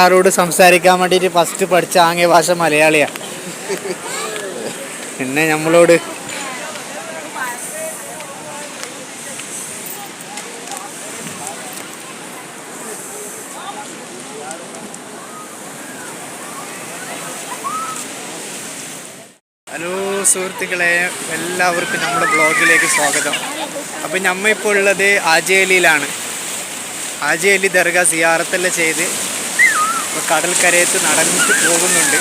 ആരോട് സംസാരിക്കാൻ വേണ്ടിയിട്ട് ഫസ്റ്റ് പഠിച്ച ആംഗ്യ ഭാഷ മലയാളിയാണ് പിന്നെ നമ്മളോട് ഹലോ സുഹൃത്തുക്കളെ എല്ലാവർക്കും നമ്മുടെ ബ്ലോഗിലേക്ക് സ്വാഗതം. അപ്പം നമ്മ ഇപ്പോൾ ഉള്ളത് ആജേലിയിലാണ്. ആജേലി ദർഗ സിയാറത്തെല്ലാം ചെയ്ത്. ഇപ്പോൾ കടൽക്കരയത്ത് നടന്നിട്ട് പോകുന്നുണ്ട്.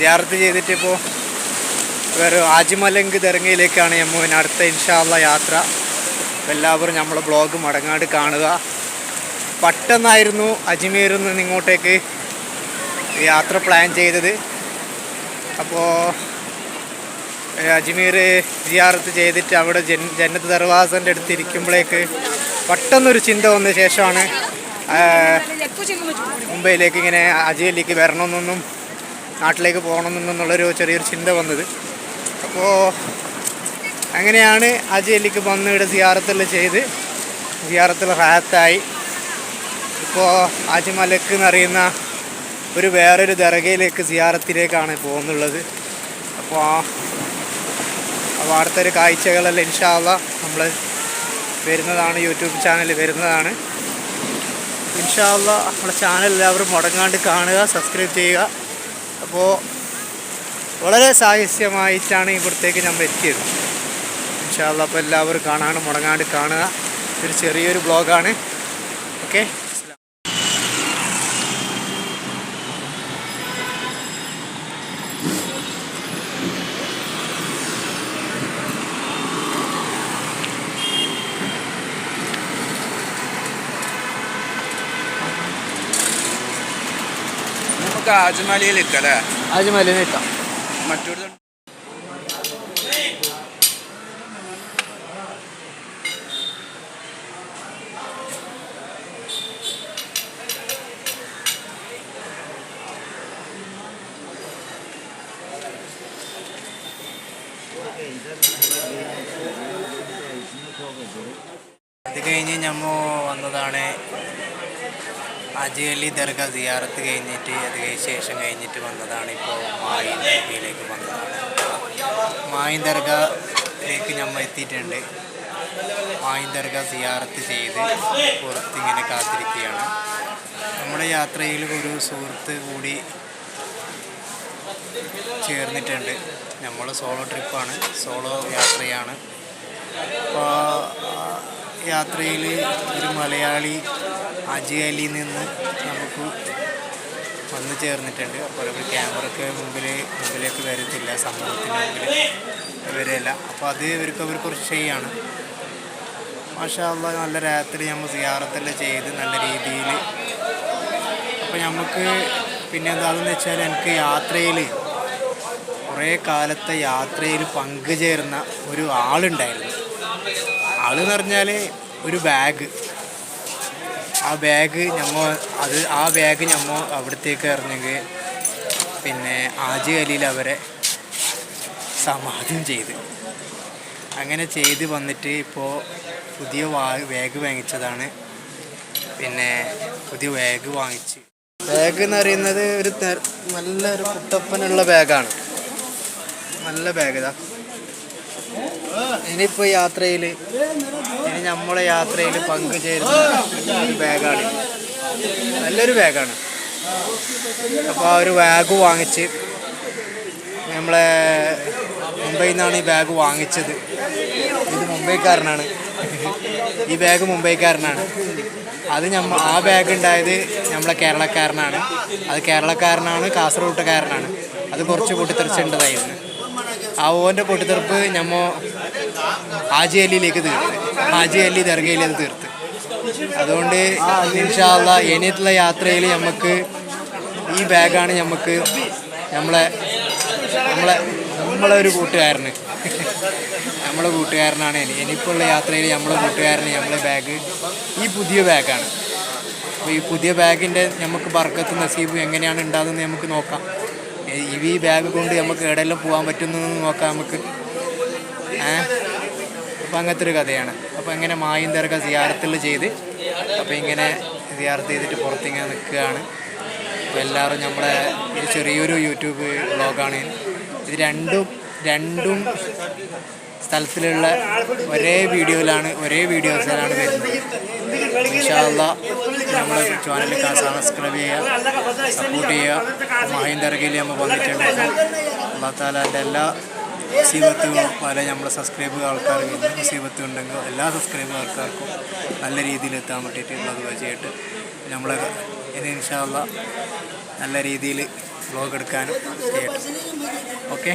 ജാർത്ത് ചെയ്തിട്ടിപ്പോൾ വേറെ ആജിമലങ്ക് തെരങ്ങയിലേക്കാണ് നമ്മൾ അടുത്ത ഇൻഷാള്ള യാത്ര. എല്ലാവരും നമ്മളെ ബ്ലോഗ് മടങ്ങാട് കാണുക. പെട്ടെന്നായിരുന്നു അജ്മീറിൽ നിന്ന് ഇങ്ങോട്ടേക്ക് യാത്ര പ്ലാൻ ചെയ്തത്. അപ്പോൾ അജ്മീർ ജിയാർത്ത് ചെയ്തിട്ട് അവിടെ ജന്നത്ത് ദർവാസന്റെ അടുത്ത് ഇരിക്കുമ്പോഴേക്ക് പെട്ടെന്നൊരു ചിന്ത വന്ന ശേഷമാണ് മുംബൈയിലേക്ക് ഇങ്ങനെ അജയിലേക്ക് വരണമെന്നൊന്നും നാട്ടിലേക്ക് പോകണമെന്നുള്ളൊരു ചെറിയൊരു ചിന്ത വന്നത്. അപ്പോൾ അങ്ങനെയാണ് അജയിലേക്ക് വന്ന് ഇവിടെ സിയാറത്തെല്ലാം ചെയ്ത് സിയാറത്തിൽ റാത്തായി. ഇപ്പോൾ അജ്മലക്ക് എന്നറിയുന്ന ഒരു വേറൊരു ദറകയിലേക്ക് സിയാറത്തിലേക്കാണ് പോകുന്നുള്ളത്. അപ്പോൾ അപ്പോൾ അടുത്തൊരു കാഴ്ചകളെല്ലാം ഇൻഷാല്ല നമ്മൾ വരുന്നതാണ് യൂട്യൂബ് ചാനൽ വരുന്നതാണ്. ഇൻഷാല്ല നമ്മുടെ ചാനൽ എല്ലാവരും മുടങ്ങാണ്ട് കാണുക സബ്സ്ക്രൈബ് ചെയ്യുക. അപ്പോൾ വളരെ സാഹസ്യമായിട്ടാണ് ഇവിടത്തേക്ക് നമ്മൾ എത്തിയത് ഇൻഷാല്ല അപ്പോൾ എല്ലാവരും കാണാണ്ട് മുടങ്ങാണ്ട് കാണുക. ഒരു ചെറിയൊരു ബ്ലോഗാണ് ഓക്കെ നമുക്ക് ആജുമാലിയിൽ അല്ലേ ആദ്യമല്ലേ ഇട്ടാം. മറ്റൊരു ഇത് കഴിഞ്ഞ് ഞമ്മ വന്നതാണ് അജയലി ദർഗ സിയാറത്ത് കഴിഞ്ഞിട്ട് അത് കഴിഞ്ഞ ശേഷം കഴിഞ്ഞിട്ട് വന്നതാണ് ഇപ്പോൾ മായിൻ ദർഗയിലേക്ക് വന്നതാണ്. മായിൻ ദർഗയിലേക്ക് നമ്മൾ എത്തിയിട്ടുണ്ട്. മായിൻ ദർഗ സിയാറത്ത് ചെയ്ത് പുറത്തിങ്ങനെ കാത്തിരിക്കുകയാണ്. നമ്മുടെ യാത്രയിൽ ഒരു സുഹൃത്ത് കൂടി ചേർന്നിട്ടുണ്ട്. നമ്മൾ സോളോ ട്രിപ്പാണ് സോളോ യാത്രയാണ്. അപ്പോൾ യാത്രയിൽ ഒരു മലയാളി അജയലിയിൽ നിന്ന് നമുക്ക് വന്നു ചേർന്നിട്ടുണ്ട്. അപ്പോൾ അവർ ക്യാമറയ്ക്ക് മുമ്പിൽ മുമ്പിലേക്ക് വരത്തില്ല സമൂഹത്തിന് മുമ്പിൽ വരില്ല അപ്പോൾ അത് ഇവർക്ക് അവർ കുറച്ച് ചെയ്യാണ്. മാഷാ അള്ളാ നല്ല രാത്രി നമ്മൾ സിയാറത്തെല്ലാം ചെയ്ത് നല്ല രീതിയിൽ അപ്പോൾ നമുക്ക് പിന്നെ എന്താണെന്ന് വെച്ചാൽ എനിക്ക് യാത്രയിൽ കുറേ കാലത്തെ യാത്രയിൽ പങ്കുചേർന്ന ഒരു ആളുണ്ടായിരുന്നു. ആളെന്ന് പറഞ്ഞാൽ ഒരു ബാഗ് ആ ബാഗ് ഞമ്മ അത് ആ ബാഗ് ഞമ്മ അവിടത്തേക്ക് എറിഞ്ഞെങ്കിൽ പിന്നെ ആജി അലിയിൽ അവരെ സമാധം ചെയ്ത്. അങ്ങനെ ചെയ്ത് വന്നിട്ട് ഇപ്പോൾ പുതിയ വാ ബാഗ് വാങ്ങിച്ചതാണ്. പിന്നെ പുതിയ ബാഗ് വാങ്ങിച്ച്. ബാഗ് എന്ന് പറയുന്നത് ഒരു നല്ലൊരു കുട്ടപ്പനുള്ള ബാഗാണ്. നല്ല ബാഗ് ഇതാ. ഇനിയിപ്പോൾ യാത്രയിൽ ഇനി നമ്മളെ യാത്രയിൽ പങ്കുചേരുന്ന ഒരു ബാഗാണ്. നല്ലൊരു ബാഗാണ്. അപ്പോൾ ആ ഒരു ബാഗ് വാങ്ങിച്ച് നമ്മളെ മുംബൈയിൽ നിന്നാണ് ഈ ബാഗ് വാങ്ങിച്ചത്. ഇത് മുംബൈക്കാരനാണ്. ഈ ബാഗ് മുംബൈക്കാരനാണ്. അത് ഞമ്മ ആ ബാഗ് ഉണ്ടായത് നമ്മളെ കേരളക്കാരനാണ്. അത് കേരളക്കാരനാണ് കാസർഗോട്ടുകാരനാണ്. അത് കുറച്ച് പൊട്ടിത്തെറിച്ചേണ്ടതായിരുന്നു ആ ഓന്റെ പൊട്ടിത്തെറിപ്പ് ഞമ്മ ആജി അലിയിലേക്ക് തീർത്ത്. ഹാജി അല്ലി ദർഗയിൽ അത് തീർത്ത്. അതുകൊണ്ട് ഇൻഷാല്ല ഇനിയുള്ള യാത്രയിൽ നമുക്ക് ഈ ബാഗാണ് നമുക്ക് നമ്മളെ നമ്മളെ നമ്മളെ ഒരു കൂട്ടുകാരന്. നമ്മളെ കൂട്ടുകാരനാണ് ഇനി. ഇനിയിപ്പോൾ യാത്രയിൽ നമ്മളെ കൂട്ടുകാരന് നമ്മളെ ബാഗ് ഈ പുതിയ ബാഗാണ്. അപ്പോൾ ഈ പുതിയ ബാഗിന്റെ നമുക്ക് ബർക്കത്ത് നസീബ് എങ്ങനെയാണ് ഉണ്ടാകുന്നത് നമുക്ക് നോക്കാം. ഈ ബാഗ് കൊണ്ട് നമുക്ക് എവിടെയെല്ലാം പോകാൻ പറ്റുന്നതെന്ന് നോക്കാം നമുക്ക് ഏഹ് അപ്പോൾ അങ്ങനത്തെ ഒരു കഥയാണ്. അപ്പോൾ ഇങ്ങനെ മായും തിരക്ക സിയാറത്തിൽ ചെയ്ത് അപ്പോൾ ഇങ്ങനെ സിയാറത്ത് ചെയ്തിട്ട് പുറത്തിങ്ങനെ നിൽക്കുകയാണ്. അപ്പോൾ എല്ലാവരും നമ്മുടെ ഒരു ചെറിയൊരു യൂട്യൂബ് ബ്ലോഗാണ് ഇത് രണ്ടും രണ്ടും സ്ഥലത്തിലുള്ള ഒരേ വീഡിയോയിലാണ് ഒരേ വീഡിയോസിലാണ് വരുന്നത്. ഇൻഷാല്ല നമ്മുടെ ചാനൽ സബ്സ്ക്രൈബ് ചെയ്യുക സപ്പോർട്ട് ചെയ്യുക. മഹീന്ദർഗയിൽ നമ്മൾ വന്നിട്ടുണ്ട്. അള്ളാഹ് താലാന്റെ എല്ലാ മുസീബത്തുകളും പല നമ്മുടെ സബ്സ്ക്രൈബ് ആൾക്കാർക്ക് എന്ത് മുസീബത്ത് ഉണ്ടെങ്കിൽ എല്ലാ സബ്സ്ക്രൈബ് ആൾക്കാർക്കും നല്ല രീതിയിൽ എത്താൻ പറ്റിയിട്ടുള്ളത് വെച്ചിട്ട് നമ്മളെ ഇനി ഇൻഷാല്ല നല്ല രീതിയിൽ വ്ലോഗ് എടുക്കാനും ഓക്കെ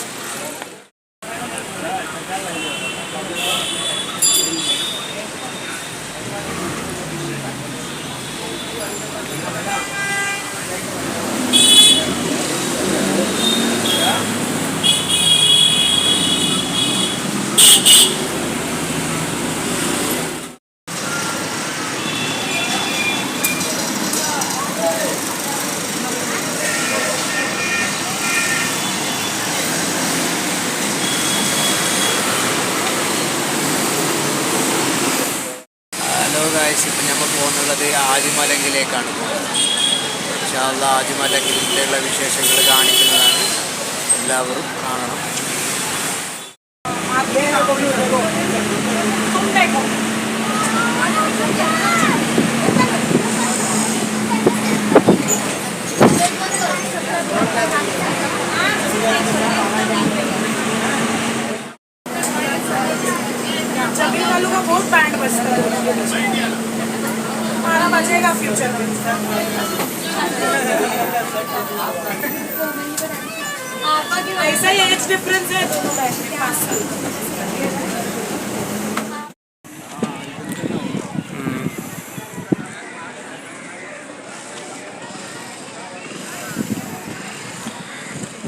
ആദിമലങ്കിലേക്കാണ് പോകുന്നത് ഇൻഷാല്ല ആദിമലങ്കിലുള്ള വിശേഷങ്ങൾ കാണിക്കുന്നതാണ് എല്ലാവരും കാണണം जबीर वालों का बहुत बैंड बजता है हमारा बजेगा फ्यूचर में ऐसा ही एज डिफरेंस है दोनों बैच में पाँच साल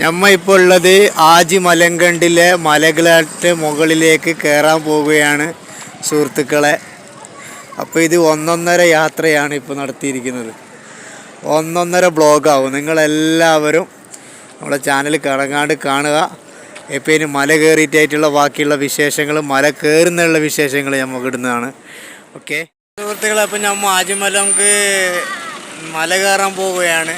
നമ്മ ഇപ്പോൾ ഉള്ളത് ആജി മലങ്കണ്ടിലെ മലകളാട്ട് മുകളിലേക്ക് കയറാൻ പോവുകയാണ് സുഹൃത്തുക്കളെ അപ്പോൾ ഇത് ഒന്നൊന്നര യാത്രയാണ് ഇപ്പോൾ നടത്തിയിരിക്കുന്നത്. ഒന്നൊന്നര ബ്ലോഗാവും. നിങ്ങളെല്ലാവരും നമ്മുടെ ചാനൽ കടങ്ങാണ്ട് കാണുക. ഇപ്പോൾ ഇനി മല കയറിയിട്ടായിട്ടുള്ള ബാക്കിയുള്ള വിശേഷങ്ങൾ മല കയറുന്നുള്ള വിശേഷങ്ങൾ നമുക്ക് ഇടുന്നതാണ്. ഓക്കെ? സുഹൃത്തുക്കളെ അപ്പം നമ്മൾ ആജിമല നമുക്ക് മല കയറാൻ പോവുകയാണ്.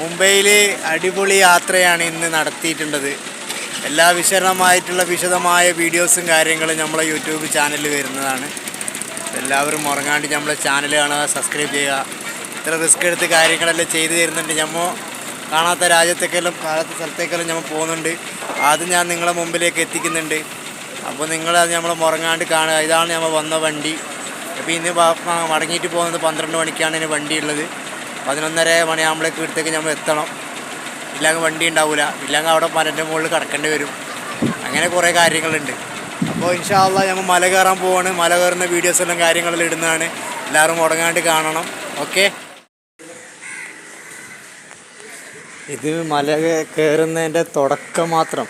മുംബൈയിൽ അടിപൊളി യാത്രയാണ് ഇന്ന് നടത്തിയിട്ടുള്ളത്. എല്ലാ വിശദമായിട്ടുള്ള വിശദമായ വീഡിയോസും കാര്യങ്ങളും നമ്മളെ യൂട്യൂബ് ചാനലിൽ വരുന്നതാണ്. എല്ലാവരും ഉറങ്ങാണ്ട് നമ്മളെ ചാനൽ കാണുക സബ്സ്ക്രൈബ് ചെയ്യുക. ഇത്ര റിസ്ക് എടുത്ത് കാര്യങ്ങളെല്ലാം ചെയ്തു തരുന്നുണ്ട് നമ്മൾ കാണാത്ത രാജ്യത്തേക്കെല്ലാം കാണാത്ത സ്ഥലത്തേക്കെല്ലാം നമ്മൾ പോകുന്നുണ്ട്. അത് ഞാൻ നിങ്ങളെ മുമ്പിലേക്ക് എത്തിക്കുന്നുണ്ട്. അപ്പോൾ നിങ്ങളത് നമ്മൾ ഉറങ്ങാണ്ട് കാണുക. ഇതാണ് നമ്മൾ വന്ന വണ്ടി. അപ്പോൾ ഇന്ന് മടങ്ങിയിട്ട് പോകുന്നത് പന്ത്രണ്ട് മണിക്കാണ് ഇനി വണ്ടി ഉള്ളത് പതിനൊന്നര മണിയാകുമ്പോഴേക്ക് ഇടത്തേക്ക് നമ്മൾ എത്തണം. ഇല്ലെങ്കിൽ വണ്ടി ഉണ്ടാവില്ല ഇല്ലെങ്കിൽ അവിടെ മരന്റെ മുകളിൽ കിടക്കേണ്ടി വരും. അങ്ങനെ കുറേ കാര്യങ്ങളുണ്ട്. അപ്പോൾ ഇൻഷാല്ല ഞങ്ങൾ മല കയറാൻ പോവാണ്. മല കയറുന്ന വീഡിയോസ് എല്ലാം കാര്യങ്ങളെല്ലാം ഇടുന്നതാണ്. എല്ലാവരും മുടങ്ങാണ്ട് കാണണം. ഓക്കെ ഇത് മല കയറുന്നതിന്റെ തുടക്കം മാത്രം.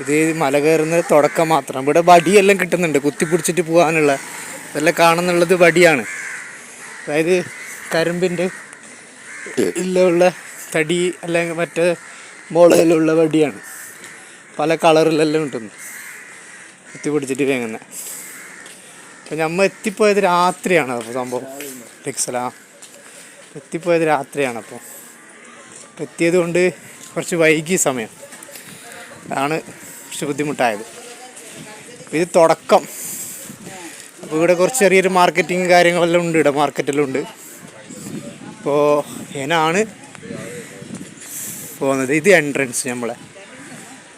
ഇത് മല കയറുന്നത് തുടക്കം മാത്രം. ഇവിടെ വടിയെല്ലാം കിട്ടുന്നുണ്ട്. കുത്തിപ്പിടിച്ചിട്ട് പോകാനുള്ള ഇതെല്ലാം കാണുന്നുള്ളത് വടിയാണ്. അതായത് കരിമ്പിന്റെ ഇല്ലുള്ള തടി അല്ലെങ്കിൽ മറ്റേ മോളയിലുള്ള വടിയാണ്. പല കളറിലെല്ലാം കിട്ടുന്നു. കുത്തിപ്പിടിച്ചിട്ട് വേങ്ങുന്നത് അപ്പം നമ്മൾ എത്തിപ്പോയത് രാത്രിയാണ് അപ്പോൾ സംഭവം. ലിക്സലാ എത്തിപ്പോയത് രാത്രിയാണ് അപ്പോൾ എത്തിയത് കൊണ്ട് കുറച്ച് വൈകി സമയം. അതാണ് കുറച്ച് ബുദ്ധിമുട്ടായത്. ഇത് തുടക്കം. അപ്പോൾ ഇവിടെ കുറച്ച് ചെറിയൊരു മാർക്കറ്റിങ് കാര്യങ്ങളെല്ലാം ഉണ്ട് ഇവിടെ മാർക്കറ്റെല്ലാം ഉണ്ട്. അപ്പോൾ ഇതിനാണ് പോകുന്നത് ഇത് എൻട്രൻസ് നമ്മളെ.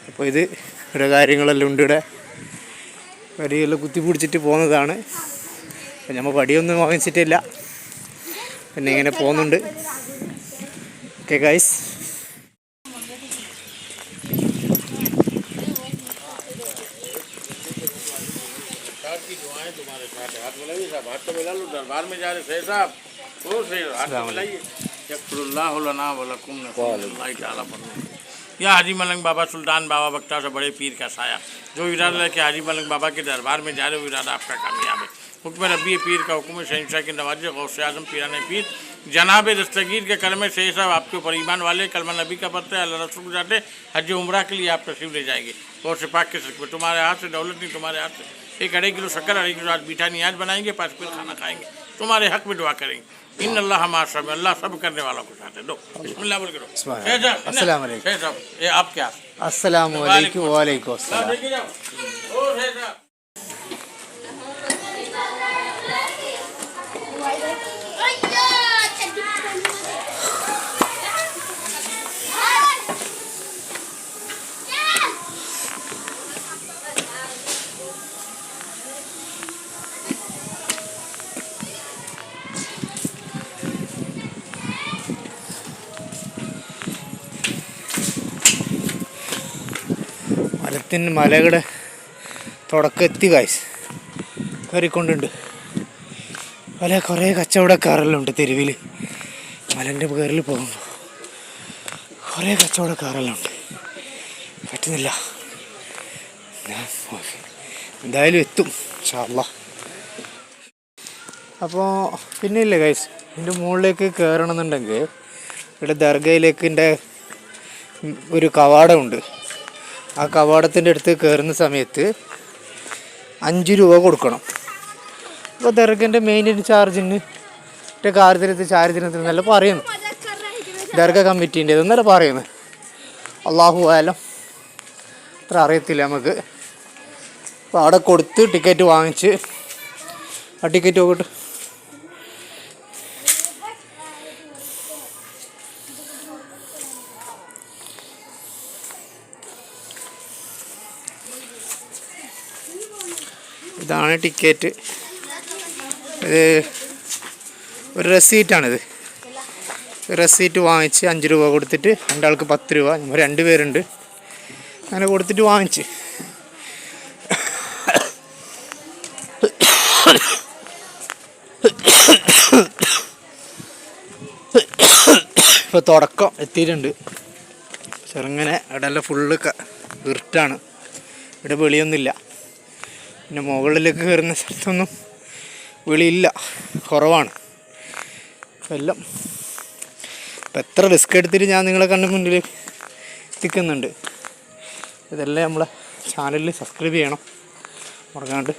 അപ്പോൾ ഇത് ഇവിടെ കാര്യങ്ങളെല്ലാം ഉണ്ട് ഇവിടെ. വടിയെല്ലാം കുത്തി പിടിച്ചിട്ട് പോകുന്നതാണ്. അപ്പം നമ്മൾ വടിയൊന്നും വാങ്ങിച്ചിട്ടില്ല. പിന്നെ ഇങ്ങനെ പോകുന്നുണ്ട്. ഓക്കെ ഗൈസ് അസ്സാം വലൈക്കും या हाजी मलंग बाबा सुल्तान बाबा बख्ता से बड़े पीर का साया। जो इरादा लेके हाजी मलंग बाबा के दरबार में जा रहे हो इरादा आपका कामयाब है। हुक्म रबी पीर का हुक्म शहनशाह की नवाज़, गौस आज़म, पीरान पीर। जनाब दस्तगीर के कलमे से साहब आपके ऊपर ईमान वाले, कलमा नबी का पत्ता अल्लाह रसूल जाते, हज उम्र के लिए आप तस्वीर ले जाएँगे। और से पाक के सक तुम्हारे हाथ से दौलत नहीं, तुम्हारे हाथ से। एक अढ़े किलो शक्कर अढ़े किलो आज मीठा नियाज बनाएँगे, पाँच किलो खाना खाएँगे। तुम्हारे हक में दुआ करेंगे। इन अल्लाह माशा में अल्लाह सब करने वालों को साथ है दो बिस्मिल्लाह बोल करो अस्सलाम वालेकुम ये आप क्या अस्सलाम वालेकुम वालेकुम अस्सलाम മരത്തിന് മലയുടെ തുടക്കത്തി കായ്സ് കയറിക്കൊണ്ടുണ്ട്. പല കുറേ കച്ചവടക്കാരെല്ലാം ഉണ്ട് തെരുവിൽ മലന്റെ കയറിൽ പോകുമ്പോൾ കുറേ കച്ചവടക്കാരെല്ലാം ഉണ്ട് പറ്റുന്നില്ല. ഞാൻ. എന്തായാലും എത്തും ഷാള്ള അപ്പോൾ പിന്നെ ഇല്ലേ ഗൈസ് ഇതിന്റെ മുകളിലേക്ക് കയറണമെന്നുണ്ടെങ്കിൽ ഇവിടെ ദർഗയിലേക്കിന്റെ ഒരു കവാടമുണ്ട്. ആ കവാടത്തിന്റെ അടുത്ത് കയറുന്ന സമയത്ത് അഞ്ച് രൂപ കൊടുക്കണം. അപ്പോൾ ദർഗന്റെ മെയിൻ ചാർജിന് മറ്റേ കാര്യത്തിനകത്ത് ചാരിത്രത്തിൽ എന്നല്ല പറയുന്നു ദർഗ കമ്മിറ്റീന്റെ ഇതെന്നല്ല പറയുന്നത്. അള്ളാഹു ആയാലും അത്ര അറിയത്തില്ല നമുക്ക്. അപ്പോൾ അവിടെ കൊടുത്ത് ടിക്കറ്റ് വാങ്ങിച്ച് ആ ടിക്കറ്റ് നോക്കട്ടെ ഇതാണ് ടിക്കറ്റ്. ഇത് ഒരു റെസീറ്റാണിത്. റെസീറ്റ് വാങ്ങിച്ച് അഞ്ച് രൂപ കൊടുത്തിട്ട് രണ്ടാൾക്ക് പത്ത് രൂപ. നമ്മൾ രണ്ട് പേരുണ്ട്. അങ്ങനെ കൊടുത്തിട്ട് വാങ്ങിച്ച്. ഇപ്പോൾ തുടക്കം എത്തിയിട്ടുണ്ട്. ചെറുങ്ങനെ ഇവിടെ എല്ലാം ഫുള്ള് ഇരുട്ടാണ്. ഇവിടെ വെളിയൊന്നുമില്ല. പിന്നെ മുകളിലേക്ക് കയറുന്ന സ്ഥലത്തൊന്നും വിളിയില്ല. കുറവാണ്. എല്ലാം. ഇപ്പം എത്ര റിസ്ക് എടുത്തിട്ട് ഞാൻ നിങ്ങളെ കണ്ണ് മുന്നിൽ എത്തിക്കുന്നുണ്ട്. ഇതെല്ലാം നമ്മളെ ചാനലിൽ സബ്സ്ക്രൈബ് ചെയ്യണം. മറക്കാണ്ട്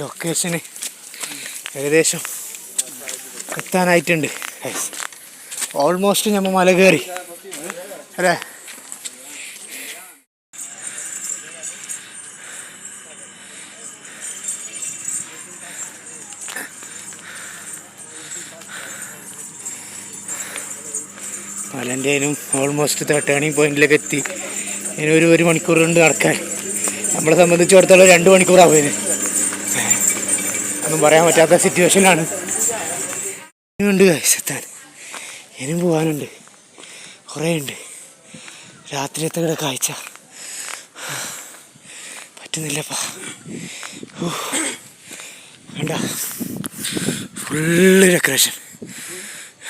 ലൊക്കേഷന് ഏകദേശം എത്താനായിട്ടുണ്ട് ഓൾമോസ്റ്റ് നമ്മൾ മല കയറി. അല്ലേ? മലന്റെനും ഓൾമോസ്റ്റ് ടേണിങ് പോയിന്റിലേക്ക് എത്തി. ഇനി ഒരു ഒരു മണിക്കൂർ കൊണ്ട് നടക്കാൻ. നമ്മളെ സംബന്ധിച്ചിടത്തോളം രണ്ട് മണിക്കൂറാവും ഒന്നും പറയാൻ പറ്റാത്ത സിറ്റുവേഷനാണ് ഇനിയുണ്ട് എത്താൻ. ഇനിയും പോകാനുണ്ട്. കുറേ ഉണ്ട്. രാത്രിയത്തെ കൂടെ കാഴ്ച? പറ്റുന്നില്ലപ്പാ. വേണ്ട. ഫുള്ള് ഡെക്കറേഷൻ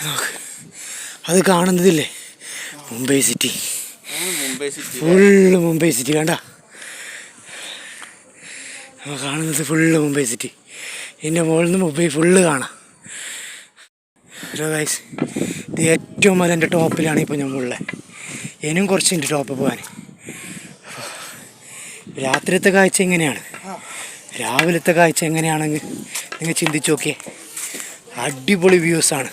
നോക്ക്. അത് കാണുന്നതില്ലേ? Mumbai city. Mumbai city? Full Mumbai city കണ്ട? കാണുന്നത് ഫുള്ള് മുംബൈ സിറ്റി. ഇതിന്റെ മുകളിൽ നിന്ന് മുംബൈ ഫുള്ള് കാണാം. ഗൈസ് ഇത് ഏറ്റവും അതിന്റെ ടോപ്പിലാണ് ഇപ്പോൾ നമ്മളുള്ളത് ഇനിയും കുറച്ച് എന്റെ ടോപ്പ് പോകാൻ രാത്രിയത്തെ കാഴ്ച എങ്ങനെയാണ്? രാവിലത്തെ കാഴ്ച എങ്ങനെയാണെങ്കിൽ നിങ്ങൾ ചിന്തിച്ച് നോക്കിയേ. അടിപൊളി വ്യൂസാണ്.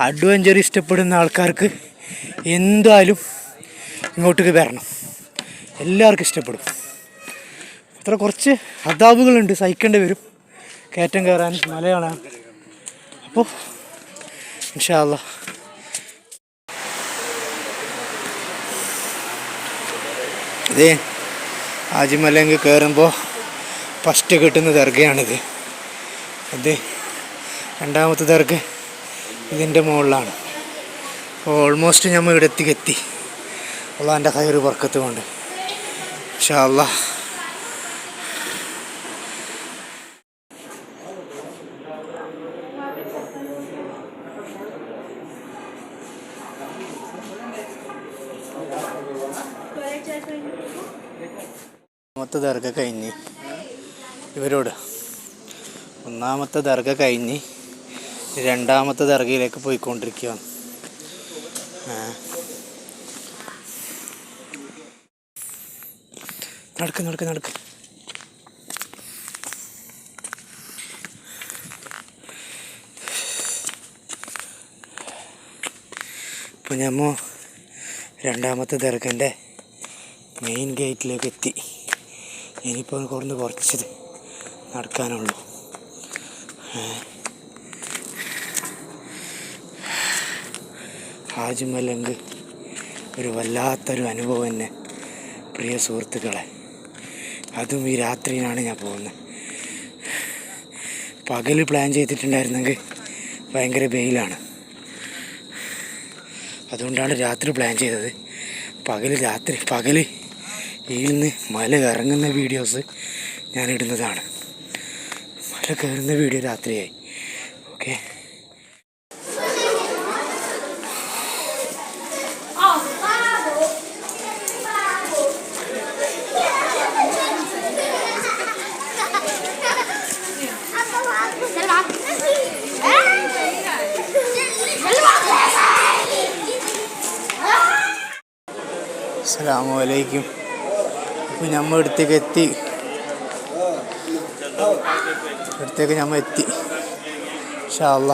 അഡ്വഞ്ചർ ഇഷ്ടപ്പെടുന്ന ആൾക്കാർക്ക് എന്തായാലും ഇങ്ങോട്ടേക്ക് വരണം. എല്ലാവർക്കും ഇഷ്ടപ്പെടും. അത്ര കുറച്ച് അതാബുകളുണ്ട് സഹിക്കേണ്ടി വരും. കയറ്റം കയറാൻ മല അപ്പോൾ ഇൻഷാല്ല ഇതേ ആജിമലങ്ക് കയറുമ്പോൾ ഫസ്റ്റ് കിട്ടുന്ന ദർഗയാണിത്. അത് രണ്ടാമത്തെ ദർഗ് ഇതിന്റെ മുകളിലാണ്. ഓൾമോസ്റ്റ് നമ്മൾ ഇവിടെ എത്തിക്കെത്തി അള്ളാന്റെ കയറ് പറക്കത്ത് കൊണ്ട്. പക്ഷേ അള്ളാ ഒന്നാമത്തെ ദർഗ കഴിഞ്ഞ്. ഇവരോട്. ഒന്നാമത്തെ ദർഗ കഴിഞ്ഞ്. രണ്ടാമത്തെ ദർഗയിലേക്ക് പോയിക്കൊണ്ടിരിക്കുകയാണ്. നടക്ക് നടക്ക് നടക്ക്. ഇപ്പൊ ഞമ്മ രണ്ടാമത്തെ ദർഗന്റെ മെയിൻ ഗേറ്റിലേക്ക് എത്തി. ഇനിയിപ്പോൾ കുറഞ്ഞ് കുറച്ചത് നടക്കാനുള്ളൂ. ഹാജ്മലങ്ക് ഒരു വല്ലാത്തൊരു അനുഭവം തന്നെ. പ്രിയ സുഹൃത്തുക്കളെ അതും ഈ രാത്രിയിലാണ് ഞാൻ പോകുന്നത്. പകൽ പ്ലാൻ ചെയ്തിട്ടുണ്ടായിരുന്നെങ്കിൽ ഭയങ്കര വെയിലാണ്. അതുകൊണ്ടാണ് രാത്രി പ്ലാൻ ചെയ്തത്. പകൽ രാത്രി പകൽ നിന്ന് മല ഇറങ്ങുന്ന വീഡിയോസ് ഞാൻ ഇടുന്നതാണ് മല കയറുന്ന വീഡിയോ രാത്രിയായി. ഓക്കെ അസ്സാം വലൈക്കും ഇപ്പം നമ്മൾ ഇടത്തേക്ക് എത്തി. ഇടത്തേക്ക് നമ്മൾ എത്തി. ഷാല്ല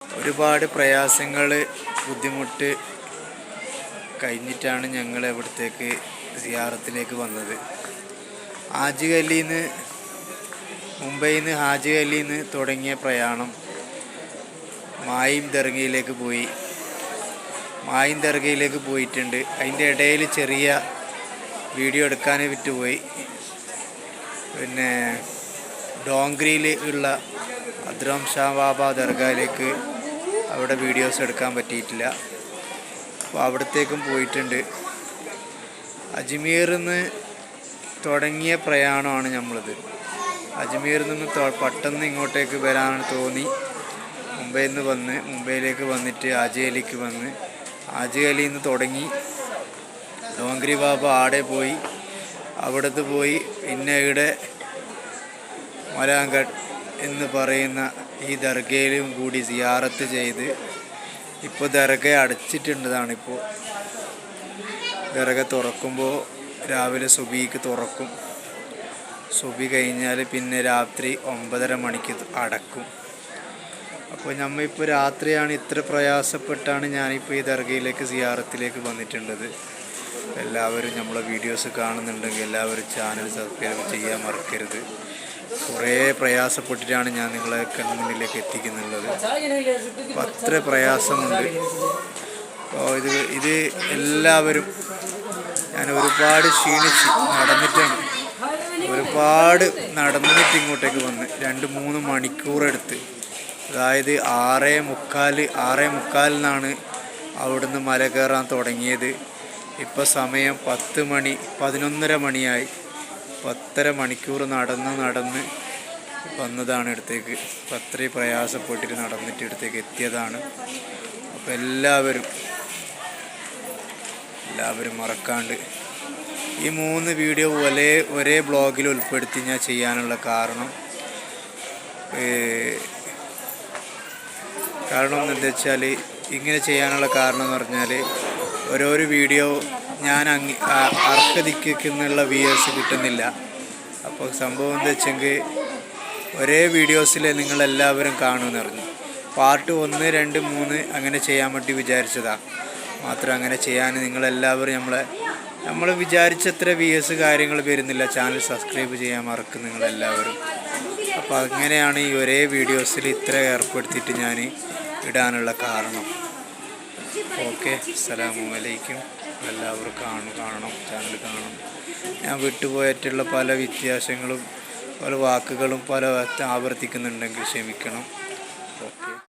ഒരുപാട് പ്രയാസങ്ങൾ ബുദ്ധിമുട്ട് കഴിഞ്ഞിട്ടാണ് ഞങ്ങൾ ഇവിടത്തേക്ക് സിയാറത്തിലേക്ക് വന്നത്. ഹാജി അലിന്ന് മുംബൈയിൽ നിന്ന് ഹാജി അലിന്ന് തുടങ്ങിയ പ്രയാണം മായും ദർഗയിലേക്ക് പോയി. മായും ദർഗയിലേക്ക് പോയിട്ടുണ്ട്. അതിന്റെ ഇടയിൽ ചെറിയ വീഡിയോ എടുക്കാൻ വിട്ടുപോയി. പിന്നെ ഡോങ്ക്രിയിൽ ഉള്ള അദ്രം ഷാ ബാബ ദർഗയിലേക്ക് അവിടെ വീഡിയോസ് എടുക്കാൻ പറ്റിയിട്ടില്ല. അപ്പോൾ അവിടത്തേക്കും പോയിട്ടുണ്ട്. അജ്മീറിൽ നിന്ന് തുടങ്ങിയ പ്രയാണമാണ് നമ്മളിത് അജ്മീറിൽ നിന്ന് പെട്ടെന്ന് ഇങ്ങോട്ടേക്ക് വരാനാണ് തോന്നി. മുംബൈയിൽ നിന്ന് വന്ന് മുംബൈയിലേക്ക് വന്നിട്ട് അജയലിക്ക് വന്ന് ആജയലിയിൽ നിന്ന് തുടങ്ങി. ഡോങ്കരി ബാബ ആടെ പോയി. അവിടുത്തെ പോയി. പിന്നെ ഇവിടെ മലാങ്കട്ട് എന്ന് പറയുന്ന ഈ ദർഗയിലും കൂടി സിയാറത്ത് ചെയ്ത് ഇപ്പോൾ ദർഗ അടച്ചിട്ടുണ്ടതാണ് ഇപ്പോൾ ദർഗ തുറക്കുമ്പോൾ രാവിലെ സുബിക്ക് തുറക്കും. സുബി കഴിഞ്ഞാൽ പിന്നെ രാത്രി ഒമ്പതര മണിക്ക് അടക്കും. അപ്പോൾ നമ്മൾ ഇപ്പോൾ രാത്രിയാണ് ഇത്ര പ്രയാസപ്പെട്ടാണ് ഞാനിപ്പോൾ ഈ ദർഗയിലേക്ക് സിയാറത്തിലേക്ക് വന്നിട്ടുള്ളത്. എല്ലാവരും നമ്മളെ വീഡിയോസ് കാണുന്നുണ്ടെങ്കിൽ എല്ലാവരും ചാനൽ സബ്സ്ക്രൈബ് ചെയ്യാൻ മറക്കരുത്. കുറേ പ്രയാസപ്പെട്ടിട്ടാണ് ഞാൻ നിങ്ങളെ കൺമുന്നിലേക്ക് എത്തിക്കുന്നുള്ളത്. അത്ര പ്രയാസമുണ്ട്. അപ്പോൾ ഇത് ഇത് എല്ലാവരും ഞാൻ ഒരുപാട് ക്ഷീണിച്ച് നടന്നിട്ടാണ്. ഒരുപാട് നടന്നിട്ട് ഇങ്ങോട്ടേക്ക് വന്ന് രണ്ട് മൂന്ന് മണിക്കൂറെടുത്ത്. അതായത് ആറേ മുക്കാൽ ആറേ മുക്കാലിനാണ് അവിടുന്ന് മല കയറാൻ തുടങ്ങിയത്. ഇപ്പോൾ സമയം പത്ത് മണി പതിനൊന്നര മണിയായി. പത്തര മണിക്കൂർ നടന്ന് നടന്ന് വന്നതാണ് ഇടത്തേക്ക്. അപ്പം അത്രയും പ്രയാസപ്പെട്ടിട്ട് നടന്നിട്ട് ഇടത്തേക്ക് എത്തിയതാണ്. അപ്പോൾ എല്ലാവരും എല്ലാവരും മറക്കാണ്ട് ഈ മൂന്ന് വീഡിയോ ഒരേ ഒരേ ബ്ലോഗിൽ ഉൾപ്പെടുത്തി ഞാൻ ചെയ്യാനുള്ള കാരണം കാരണം എന്താ വെച്ചാൽ ഇങ്ങനെ ചെയ്യാനുള്ള കാരണം എന്ന് പറഞ്ഞാൽ ഓരോരോ വീഡിയോ ഞാൻ അങ്ങ് അർഹതിക്കുന്നുള്ള വ്യൂസ് കിട്ടുന്നില്ല. അപ്പോൾ സംഭവം എന്താ വെച്ചെങ്കിൽ ഒരേ വീഡിയോസിൽ നിങ്ങളെല്ലാവരും കാണുമെന്ന് പറഞ്ഞു. പാർട്ട് ഒന്ന് രണ്ട് മൂന്ന് അങ്ങനെ ചെയ്യാൻ വേണ്ടി വിചാരിച്ചതാണ് മാത്രം അങ്ങനെ ചെയ്യാൻ നിങ്ങളെല്ലാവരും നമ്മളെ നമ്മൾ വിചാരിച്ചത്ര വ്യൂസ് കാര്യങ്ങൾ വരുന്നില്ല. ചാനൽ സബ്സ്ക്രൈബ് ചെയ്യാൻ മറക്കും നിങ്ങളെല്ലാവരും. അപ്പോൾ അങ്ങനെയാണ് ഈ ഒരേ വീഡിയോസിൽ ഇത്ര ഏർപ്പെടുത്തിയിട്ട് ഞാൻ ഇടാനുള്ള കാരണം. ഓക്കെ അസ്സലാമലൈക്കും എല്ലാവരും കാണും കാണണം ചാനൽ കാണണം. ഞാൻ വിട്ടുപോയിട്ടുള്ള പല വ്യത്യാസങ്ങളും പല വാക്കുകളും പല ആവർത്തിക്കുന്നുണ്ടെങ്കിൽ ക്ഷമിക്കണം. ഓക്കെ.